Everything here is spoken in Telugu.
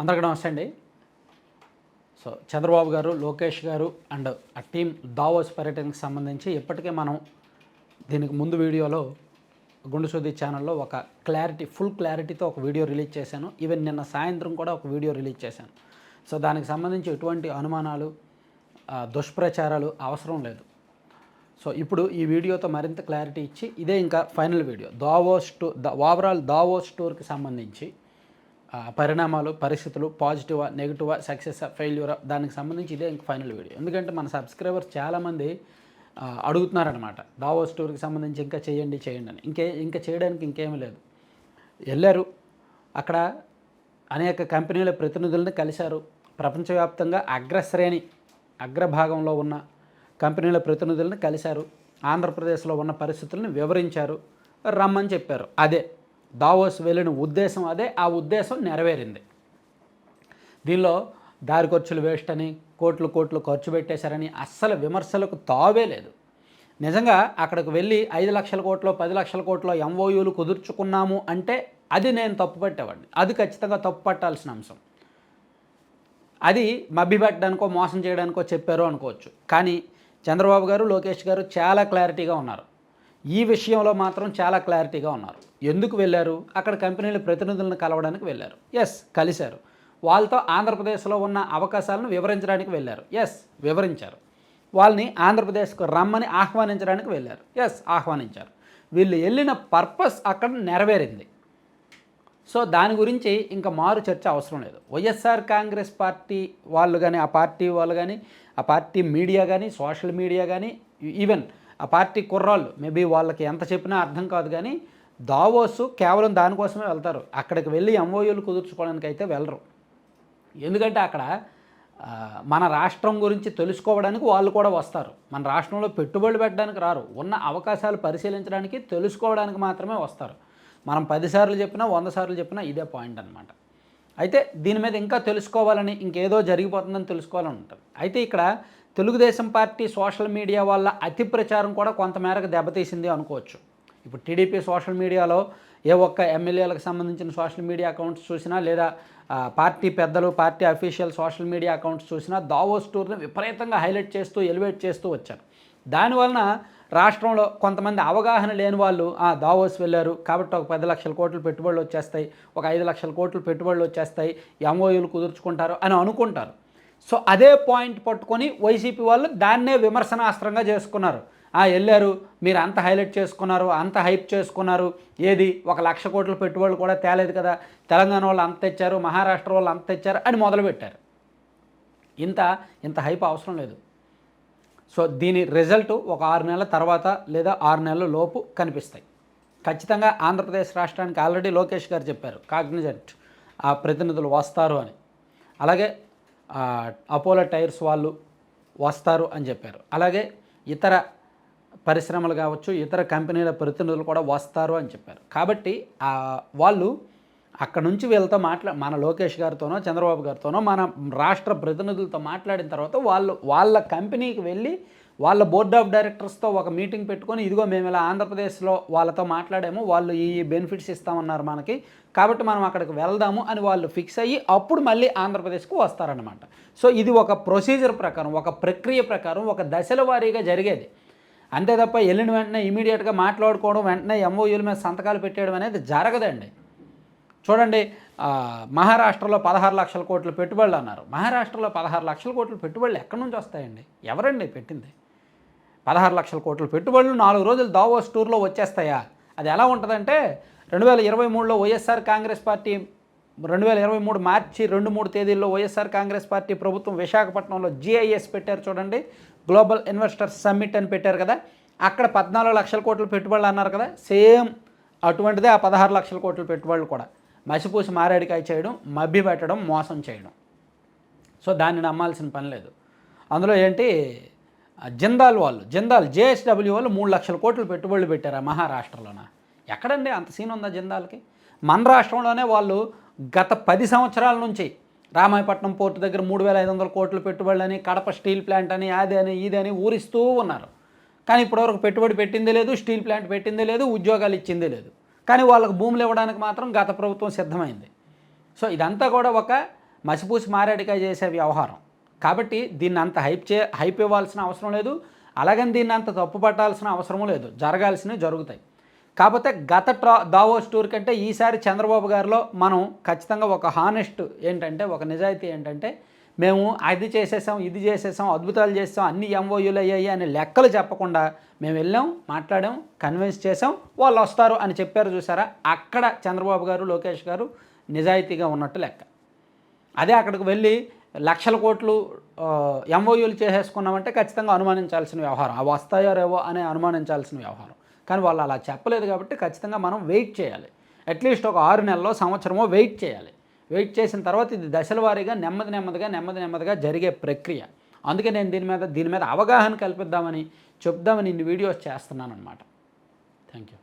అందరికీ నమస్తే అండి. సో చంద్రబాబు గారు లోకేష్ గారు అండ్ ఆ టీం దావోస్ పర్యటనకు సంబంధించి ఇప్పటికే మనం దీనికి ముందు వీడియోలో గుండు ఛానల్లో ఒక క్లారిటీ ఫుల్ క్లారిటీతో ఒక వీడియో రిలీజ్ చేశాను. ఈవెన్ నిన్న సాయంత్రం కూడా ఒక వీడియో రిలీజ్ చేశాను. సో దానికి సంబంధించి ఎటువంటి అనుమానాలు దుష్ప్రచారాలు అవసరం లేదు. సో ఇప్పుడు ఈ వీడియోతో మరింత క్లారిటీ ఇచ్చి ఇదే ఇంకా final video. Davos too overall Davos టూర్కి సంబంధించి పరిణామాలు పరిస్థితులు పాజిటివా నెగిటివా సక్సెస్ ఫెయిల్యూరా దానికి సంబంధించి ఇదే ఇంక ఫైనల్ వీడియో. ఎందుకంటే మన సబ్స్క్రైబర్స్ చాలామంది అడుగుతున్నారనమాట దావోస్ టూర్కి సంబంధించి ఇంకా చేయండి చేయండి అని. ఇంకే ఇంకా చేయడానికి ఇంకేమీ లేదు. వెళ్ళారు. అక్కడ అనేక కంపెనీల ప్రతినిధులను కలిశారు. ప్రపంచవ్యాప్తంగా అగ్రశ్రేణి అగ్రభాగంలో ఉన్న కంపెనీల ప్రతినిధులను కలిశారు. ఆంధ్రప్రదేశ్లో ఉన్న పరిస్థితులను వివరించారు. రమ్మని చెప్పారు. అదే. దావోస్ వెళ్ళిన ఉద్దేశం అదే ఆ ఉద్దేశం నెరవేరింది. దీనిలో దారి ఖర్చులు వేస్ట్ అని కోట్లు కోట్లు ఖర్చు పెట్టేశారని అస్సలు విమర్శలకు తావే లేదు. నిజంగా అక్కడికి వెళ్ళి ఐదు లక్షల కోట్లో పది లక్షల కోట్లో ఎంఓయూలు కుదుర్చుకున్నాము అంటే అది నేను తప్పు పట్టేవాడిని. అది ఖచ్చితంగా తప్పు పట్టాల్సిన అంశం. అది మభ్యపెట్టడానికో మోసం చేయడానికో చెప్పారు అనుకోవచ్చు. కానీ చంద్రబాబు గారు లోకేష్ గారు చాలా క్లారిటీగా ఉన్నారు. ఈ విషయంలో మాత్రం చాలా క్లారిటీగా ఉన్నారు. ఎందుకు వెళ్ళారు? అక్కడ కంపెనీల ప్రతినిధులను కలవడానికి వెళ్ళారు. ఎస్ కలిశారు. వాళ్ళతో ఆంధ్రప్రదేశ్లో ఉన్న అవకాశాలను వివరించడానికి వెళ్ళారు. ఎస్ వివరించారు. వాళ్ళని ఆంధ్రప్రదేశ్కు రమ్మని ఆహ్వానించడానికి వెళ్ళారు. ఎస్ ఆహ్వానించారు. వీళ్ళు వెళ్ళిన పర్పస్ అక్కడ నెరవేరింది. సో దాని గురించి ఇంకా మారు చర్చ అవసరం లేదు. వైఎస్ఆర్ కాంగ్రెస్ పార్టీ వాళ్ళు కానీ ఆ పార్టీ వాళ్ళు కానీ ఆ పార్టీ మీడియా కానీ సోషల్ మీడియా కానీ ఈవెన్ ఆ పార్టీ కుర్రాళ్ళు మేబీ వాళ్ళకి ఎంత చెప్పినా అర్థం కాదు కానీ దావోసు కేవలం దానికోసమే వెళ్తారు. అక్కడికి వెళ్ళి ఎంఓయూలు కుదుర్చుకోవడానికి అయితే వెళ్ళరు. ఎందుకంటే అక్కడ మన రాష్ట్రం గురించి తెలుసుకోవడానికి వాళ్ళు కూడా వస్తారు. మన రాష్ట్రంలో పెట్టుబడులు పెట్టడానికి రారు. ఉన్న అవకాశాలు పరిశీలించడానికి తెలుసుకోవడానికి మాత్రమే వస్తారు. మనం పదిసార్లు చెప్పినా వంద సార్లు చెప్పినా ఇదే పాయింట్ అనమాట అయితే దీని మీద ఇంకా తెలుసుకోవాలని ఇంకేదో జరిగిపోతుందని తెలుసుకోవాలని ఉంటుంది. అయితే ఇక్కడ తెలుగుదేశం పార్టీ సోషల్ మీడియా వల్ల అతి ప్రచారం కూడా కొంతమేరకు దెబ్బతీసింది అనుకోవచ్చు. ఇప్పుడు టీడీపీ సోషల్ మీడియాలో ఏ ఒక్క ఎమ్మెల్యేలకు సంబంధించిన సోషల్ మీడియా అకౌంట్స్ చూసినా లేదా పార్టీ పెద్దలు party official social media accounts చూసినా దావోస్ టూర్ని విపరీతంగా హైలైట్ చేస్తూ ఎలివేట్ చేస్తూ వచ్చారు. దానివలన రాష్ట్రంలో కొంతమంది అవగాహన లేని వాళ్ళు ఆ, దావోస్ వెళ్ళారు. కాబట్టి ఒక పది లక్షల కోట్లు పెట్టుబడులు వచ్చేస్తాయి ఒక ఐదు లక్షల కోట్లు పెట్టుబడులు వచ్చేస్తాయి ఎంఓయూలు కుదుర్చుకుంటారు అని అనుకుంటారు. సో అదే పాయింట్ పట్టుకొని వైసీపీ వాళ్ళు దాన్నే విమర్శనాస్త్రంగా చేసుకున్నారు. వెళ్ళారు. మీరు అంత హైలైట్ చేసుకున్నారు అంత హైప్ చేసుకున్నారు. ఏది? ఒక లక్ష కోట్ల పెట్టుబడులు కూడా తేలేదు కదా. తెలంగాణ వాళ్ళు అంత తెచ్చారు మహారాష్ట్ర వాళ్ళు అంత తెచ్చారు అని మొదలుపెట్టారు. ఇంత ఇంత హైప్ అవసరం లేదు. సో దీని రిజల్ట్ ఒక ఆరు నెలల తర్వాత లేదా ఆరు నెలల లోపు కనిపిస్తాయి. ఖచ్చితంగా ఆంధ్రప్రదేశ్ రాష్ట్రానికి ఆల్రెడీ లోకేష్ గారు చెప్పారు కాగ్నిజెంట్ ఆ ప్రతినిధులు వస్తారు అని. అలాగే అపోలో టైర్స్ వాళ్ళు వస్తారు అని చెప్పారు. అలాగే ఇతర పరిశ్రమలు కావచ్చు ఇతర కంపెనీల ప్రతినిధులు కూడా వస్తారు అని చెప్పారు. కాబట్టి వాళ్ళు అక్కడ నుంచి వీళ్ళతో మాట్లా మన లోకేష్ గారితోనో చంద్రబాబు గారితోనో మన రాష్ట్ర ప్రతినిధులతో మాట్లాడిన తర్వాత వాళ్ళు వాళ్ళ కంపెనీకి వెళ్ళి వాళ్ళ బోర్డ్ ఆఫ్ డైరెక్టర్స్తో ఒక మీటింగ్ పెట్టుకొని ఇదిగో మేము ఇలా ఆంధ్రప్రదేశ్లో వాళ్ళతో మాట్లాడాము వాళ్ళు ఈ బెనిఫిట్స్ ఇస్తామన్నారు మనకి కాబట్టి మనం అక్కడికి వెళ్దాము అని వాళ్ళు ఫిక్స్ అయ్యి అప్పుడు మళ్ళీ ఆంధ్రప్రదేశ్కు వస్తారనమాట సో ఇది ఒక ప్రొసీజర్ ప్రకారం ఒక ప్రక్రియ ప్రకారం ఒక దశల వారీగా జరిగేది. అంతే తప్ప వెళ్ళిన వెంటనే ఇమీడియట్గా మాట్లాడుకోవడం వెంటనే ఎంఓయూల మీద సంతకాలు పెట్టేయడం అనేది జరగదండి. చూడండి మహారాష్ట్రలో పదహారు లక్షల కోట్ల పెట్టుబడులు అన్నారు. మహారాష్ట్రలో పదహారు లక్షల కోట్ల పెట్టుబడులు ఎక్కడి నుంచి వస్తాయండి? ఎవరండి పెట్టింది? పదహారు లక్షల కోట్ల పెట్టుబడులు నాలుగు రోజులు దావోస్ టూర్లో వచ్చేస్తాయా? అది ఎలా ఉంటుందంటే రెండు వేల ఇరవై మూడులో వైఎస్ఆర్ కాంగ్రెస్ పార్టీ రెండు వేల ఇరవై మూడు మార్చి రెండు మూడు తేదీల్లో వైఎస్ఆర్ కాంగ్రెస్ పార్టీ ప్రభుత్వం విశాఖపట్నంలో జిఐఎస్ పెట్టారు చూడండి. గ్లోబల్ ఇన్వెస్టర్స్ సమ్మిట్ అని పెట్టారు కదా. అక్కడ పద్నాలుగు లక్షల కోట్లు పెట్టుబడులు అన్నారు కదా. సేమ్ అటువంటిదే ఆ పదహారు లక్షల కోట్లు పెట్టుబడులు కూడా. మసిపూసి మారేడికాయ చేయడం మభ్య పెట్టడం మోసం చేయడం. సో దాన్ని నమ్మాల్సిన పని లేదు. అందులో ఏంటి? జిందాల్ వాళ్ళు జిందాల్ జేఎస్డబ్ల్యూ వాళ్ళు మూడు లక్షల కోట్లు పెట్టుబడులు పెట్టారు మహారాష్ట్రలోన. ఎక్కడండి? అంత సీన్ ఉందా జిందాల్కి? మన రాష్ట్రంలోనే వాళ్ళు గత పది సంవత్సరాల నుంచి రామాయపట్నం పోర్టు దగ్గర మూడు వేల ఐదు వందల కోట్లు పెట్టుబడులని కడప స్టీల్ ప్లాంట్ అని అది అని ఇది అని ఊరిస్తూ ఉన్నారు. కానీ ఇప్పటివరకు పెట్టుబడి పెట్టిందే లేదు స్టీల్ ప్లాంట్ పెట్టిందే లేదు ఉద్యోగాలు ఇచ్చిందే లేదు. కానీ వాళ్ళకు భూములు ఇవ్వడానికి మాత్రం గత ప్రభుత్వం సిద్ధమైంది. సో ఇదంతా కూడా ఒక మసిపూసి మారేడుగా చేసే వ్యవహారం. కాబట్టి దీన్ని అంత హైప్ చే హైప్ ఇవ్వాల్సిన అవసరం లేదు. అలాగని దీన్ని అంత తప్పు పట్టాల్సిన అవసరం లేదు. జరగాల్సినవి జరుగుతాయి. కాకపోతే గత ట్రా దావోస్ టూర్ కంటే ఈసారి చంద్రబాబు గారిలో మనం ఖచ్చితంగా ఒక హానెస్ట్ ఏంటంటే ఒక నిజాయితీ ఏంటంటే మేము అది చేసేసాం ఇది చేసేసాం అద్భుతాలు చేసాం అన్ని ఎంఓయూలు అయ్యాయి అని లెక్కలు చెప్పకుండా మేము వెళ్ళాం మాట్లాడాం కన్విన్స్ చేసాం వాళ్ళు వస్తారు అని చెప్పారు చూసారా? అక్కడ చంద్రబాబు గారు లోకేష్ గారు నిజాయితీగా ఉన్నట్టు లెక్క. అదే అక్కడికి వెళ్ళి లక్షల కోట్లు ఎంఓయూలు చేసేసుకున్నామంటే ఖచ్చితంగా అనుమానించాల్సిన వ్యవహారం. అవి వస్తాయో రేవో అనే అనుమానించాల్సిన వ్యవహారం. కానీ వాళ్ళు అలా చెప్పలేదు కాబట్టి ఖచ్చితంగా మనం వెయిట్ చేయాలి. అట్లీస్ట్ ఒక ఆరు నెలలో సంవత్సరమో వెయిట్ చేయాలి. వెయిట్ చేసిన తర్వాత ఇది దశల వారీగా నెమ్మది నెమ్మదిగా నెమ్మది నెమ్మదిగా జరిగే ప్రక్రియ. అందుకే నేను దీని మీద దీని మీద అవగాహన కల్పిద్దామని చెప్దామని ఇన్ని వీడియోస్ చేస్తున్నాను అనమాట థ్యాంక్ యూ